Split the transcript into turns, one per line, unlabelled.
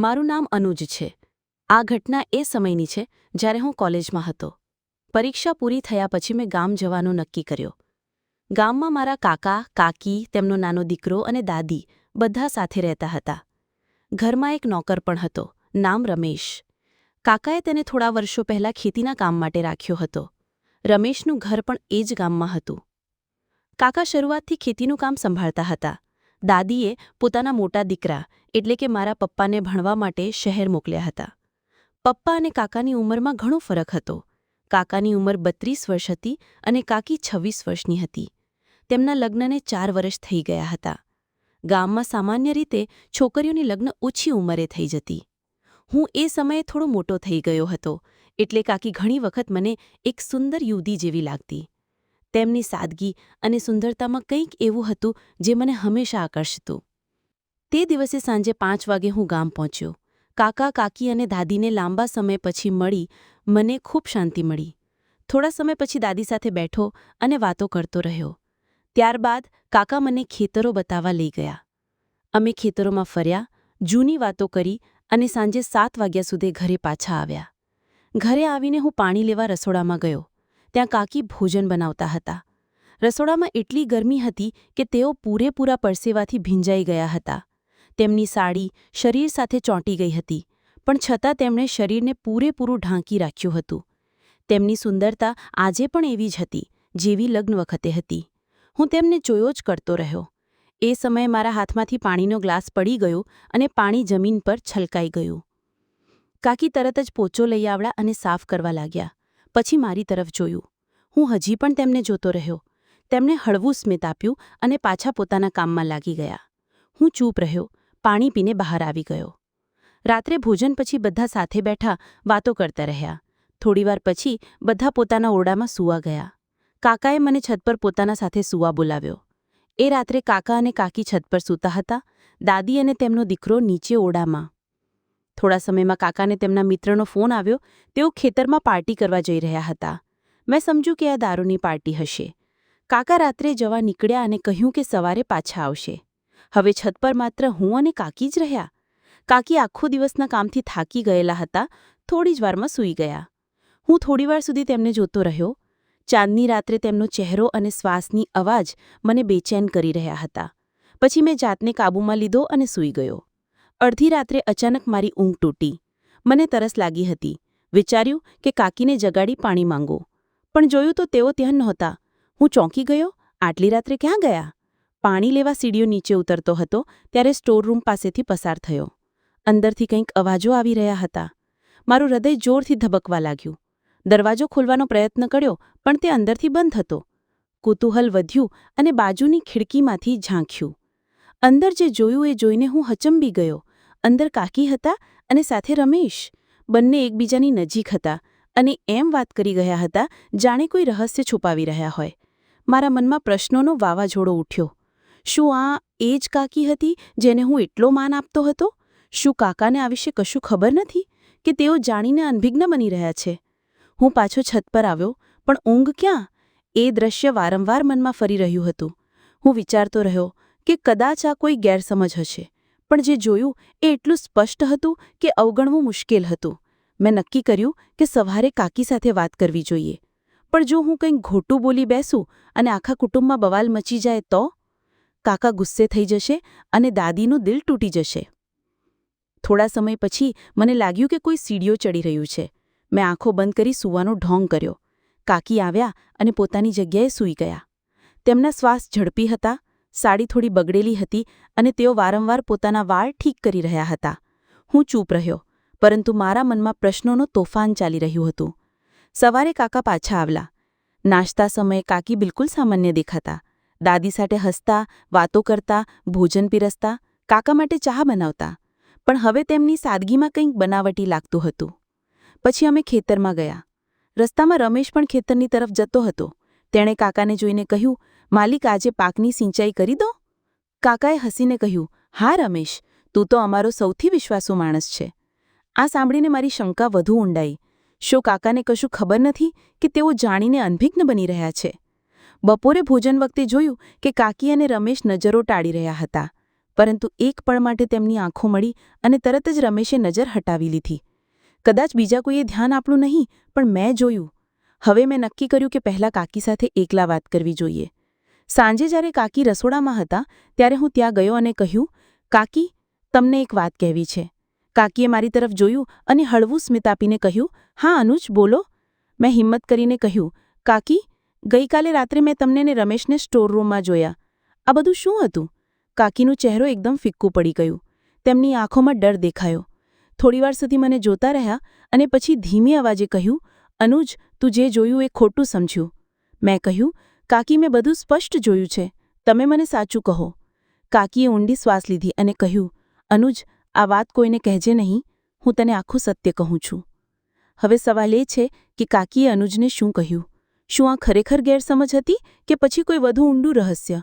મારું નામ અનુજ છે. આ ઘટના એ સમયની છે જ્યારે હું કોલેજમાં હતો. પરીક્ષા પૂરી થયા પછી મેં ગામ જવાનું નક્કી કર્યો. ગામમાં મારા કાકા, કાકી, તેમનો નાનો દીકરો અને દાદી બધા સાથે રહેતા હતા. ઘરમાં એક નોકર પણ હતો, નામ રમેશ. કાકાએ તેને થોડા વર્ષો પહેલાં ખેતીના કામ માટે રાખ્યો હતો. રમેશનું ઘર પણ એ જ ગામમાં હતું. કાકા શરૂઆતથી ખેતીનું કામ સંભાળતા હતા. દાદીએ પોતાના મોટા દીકરા, એટલે કે મારા પપ્પાને ભણવા માટે શહેર મોકલ્યા હતા. પપ્પા અને કાકાની ઉંમરમાં ઘણો ફરક હતો. કાકાની ઉંમર બત્રીસ વર્ષ હતી અને કાકી છવ્વીસ વર્ષની હતી. તેમના લગ્નને ચાર વર્ષ થઈ ગયા હતા. ગામમાં સામાન્ય રીતે છોકરીઓની લગ્ન ઓછી ઉંમરે થઈ જતી. હું એ સમયે થોડો મોટો થઈ ગયો હતો, એટલે કાકી ઘણી વખત મને એક સુંદર યુવતી જેવી લાગતી. તેમની સાદગી અને સુંદરતામાં કંઈક એવું હતું જે મને હંમેશા આકર્ષતું. તે દિવસે સાંજે પાંચ વાગે હું ગામ પહોંચ્યો. કાકા, કાકી અને દાદીને લાંબા સમય પછી મળી મને ખૂબ શાંતિ મળી. થોડા સમય પછી દાદી સાથે બેઠો અને વાતો કરતો રહ્યો. ત્યારબાદ કાકા મને ખેતરો બતાવવા લઈ ગયા. અમે ખેતરોમાં ફર્યા, જૂની વાતો કરી અને સાંજે સાત વાગ્યા સુધી ઘરે પાછા આવ્યા. ઘરે આવીને હું પાણી લેવા રસોડામાં ગયો. ત્યાં કાકી ભોજન બનાવતા હતા. રસોડામાં એટલી ગરમી હતી કે તેઓ પૂરેપૂરા પરસેવાથી ભીંજાઈ ગયા હતા. તેમની સાડી શરીર સાથે ચોંટી ગઈ હતી, પણ છતાં તેમણે શરીરને પૂરેપૂરું ઢાંકી રાખ્યું હતું. તેમની સુંદરતા આજે પણ એવી જ હતી, જેવી લગ્ન વખતે હતી. હું તેમને જોયો જ કરતો રહ્યો. એ સમયે મારા હાથમાંથી પાણીનો ગ્લાસ પડી ગયો અને પાણી જમીન પર છલકાઈ ગયું. કાકી તરત જ પોચો લઈ આવડા અને સાફ કરવા લાગ્યા. પછી મારી તરફ જોયું. હું હજી પણ તેમને જોતો રહ્યો. તેમણે હળવું સ્મિત આપ્યું અને પાછા પોતાના કામમાં લાગી ગયા. હું ચૂપ રહ્યો. પાણી પીને બહાર આવી ગયો. રાત્રે ભોજન પછી બધા સાથે બેઠા વાતો કરતા રહ્યા. થોડીવાર પછી બધા પોતાના ઓરડામાં સૂવા ગયા. કાકાએ મને છત પર પોતાના સાથે સૂવા બોલાવ્યો. એ રાત્રે કાકા અને કાકી છત પર સૂતા હતા. દાદી અને તેમનો દીકરો નીચે ઓરડામાં. થોડા સમયમાં કાકાને તેમના મિત્રનો ફોન આવ્યો. તેઓ ખેતરમાં પાર્ટી કરવા જઈ રહ્યા હતા. મેં સમજ્યું કે આ દારૂની પાર્ટી હશે. કાકા રાત્રે જવા નીકળ્યા અને કહ્યું કે સવારે પાછા આવશે. હવે છત પર માત્ર હું અને કાકી જ રહ્યા. કાકી આખો દિવસના કામથી થાકી ગયેલા હતા. થોડી જ વારમાં સૂઈ ગયા. હું થોડીવાર સુધી તેમને જોતો રહ્યો. ચાંદની રાત્રે તેમનો ચહેરો અને શ્વાસની અવાજ મને બેચેન કરી રહ્યા હતા. પછી મેં જાતને કાબૂમાં લીધો અને સૂઈ ગયો. અડધી રાત્રે અચાનક મારી ઊંઘ તૂટી. મને તરસ લાગી હતી. વિચાર્યું કે કાકીને જગાડી પાણી માંગો. પણ જોયું તો તેઓ ત્યાં નહોતા. હું ચોંકી ગયો? આટલી રાત્રે ક્યાં ગયા? પાણી લેવા સીડીઓ નીચે ઉતરતો હતો ત્યારે સ્ટોરરૂમ પાસેથી પસાર થયો. અંદરથી કંઈક અવાજો આવી રહ્યા હતા. મારું હૃદય જોરથી ધબકવા લાગ્યું. દરવાજો ખોલવાનો પ્રયત્ન કર્યો, પણ તે અંદરથી બંધ હતો. કુતૂહલ વધ્યું અને બાજુની ખિડકીમાંથી ઝાંખ્યું. અંદર જે જોયું એ જોઈને હું હચંબી ગયો. અંદર કાકી હતા અને સાથે રમેશ. બંને એકબીજાની નજીક હતા અને એમ વાત કરી ગયા હતા, જાણે કોઈ રહસ્ય છુપાવી રહ્યા હોય. મારા મનમાં પ્રશ્નોનો વાવાઝોડો ઉઠ્યો. શું આ એ જ કાકી હતી જેને હું એટલો માન આપતો હતો? શું કાકાને આ વિશે કશું ખબર નથી કે તેઓ જાણીને અનભિજ્ઞ બની રહ્યા છે? હું પાછો છત પર આવ્યો, પણ ઊંઘ ક્યાં? એ દ્રશ્ય વારંવાર મનમાં ફરી રહ્યું હતું. હું વિચારતો રહ્યો કે કદાચ આ કોઈ ગેરસમજ હશે. પણ જે જોયું એ એટલું સ્પષ્ટ હતું કે અવગણવું મુશ્કેલ હતું. મેં નક્કી કર્યું કે સવારે કાકી સાથે વાત કરવી જોઈએ. પણ જો હું કંઈક ઘોટું બોલી બેસું અને આખા કુટુંબમાં બવાલ મચી જાય તો? કાકા ગુસ્સે થઈ જશે અને દાદીનું દિલ તૂટી જશે. થોડા સમય પછી મને લાગ્યું કે કોઈ સીડીઓ ચડી રહ્યું છે. મેં આંખો બંધ કરી સૂવાનો ઢોંગ કર્યો. કાકી આવ્યા અને પોતાની જગ્યાએ સૂઈ ગયા. તેમના શ્વાસ ઝડપી હતા સાડી થોડી બગડેલી હતી અને તેઓ વારંવાર પોતાના વાળ ઠીક કરી રહ્યા હતા. હું ચૂપ રહ્યો, પરંતુ મારા મનમાં પ્રશ્નોનો તોફાન ચાલી રહ્યું હતું. સવારે કાકા પાછા આવલા. નાસ્તા સમયે કાકી બિલકુલ સામાન્ય દેખાતા. દાદી સાથે હસતા, વાતો કરતા, ભોજન પીરસતા, કાકા માટે ચા બનાવતા. પણ હવે તેમની સાદગીમાં કંઈક બનાવટી લાગતું હતું. પછી અમે ખેતરમાં ગયા. રસ્તામાં રમેશ પણ ખેતરની તરફ જતો હતો. તેણે કાકાને જોઈને કહ્યું માલિક આજે પાકની સિંચાઈ કરી દો? કાકાએ હસીને કહ્યું, હા, રમેશ, તું તો અમારો સૌથી વિશ્વાસુ માણસ છે. આ સાંભળીને મારી શંકા વધુ ઊંડાઈ. શું કાકાને કશું ખબર નથી કે તેઓ જાણીને અનભિજ્ઞ બની રહ્યા છે? બપોરે ભોજન વખતે જોયું કે કાકી અને રમેશ નજરો ટાળી રહ્યા હતા, પરંતુ એક પળ માટે તેમની આંખો મળી અને તરત જ રમેશે નજર હટાવી લીધી. કદાચ બીજા કોઈએ ધ્યાન આપણું નહીં, પણ મેં જોયું. હવે મેં નક્કી કર્યું કે પહેલાં કાકી સાથે એકલા વાત કરવી જોઈએ. સાંજે જ્યારે કાકી રસોડામાં હતા, ત્યારે હું ત્યાં ગયો અને કહ્યું, કાકી, તમને એક વાત કહેવી છે. કાકીએ મારી તરફ જોયું અને હળવું સ્મિત આપીને કહ્યું, હા, અનુજ, બોલો. મેં હિંમત કરીને કહ્યું, કાકી, ગઈકાલે રાત્રે મેં તમને ને રમેશને સ્ટોર રૂમમાં જોયા. આ બધું શું હતું? કાકીનું ચહેરો એકદમ ફિક્કું પડી ગયું. તેમની આંખોમાં ડર દેખાયો. થોડીવાર સુધી મને જોતા રહ્યા અને પછી ધીમી અવાજે કહ્યું, અનુજ, તું જે જોયું એ ખોટું સમજ્યું. મેં કહ્યું કાકી, મેં બધું સ્પષ્ટ જોયું છે. તમે મને સાચું કહો. કાકીએ ઊંડી શ્વાસ લીધી અને કહ્યું, અનુજ, આ વાત કોઈને કહેજે નહીં. હું તને આખું સત્ય કહું છું. હવે સવાલ એ છે કે કાકીએ અનુજને શું કહ્યું? શું આ ખરેખર ગેરસમજ હતી કે પછી કોઈ વધુ ઊંડું રહસ્ય?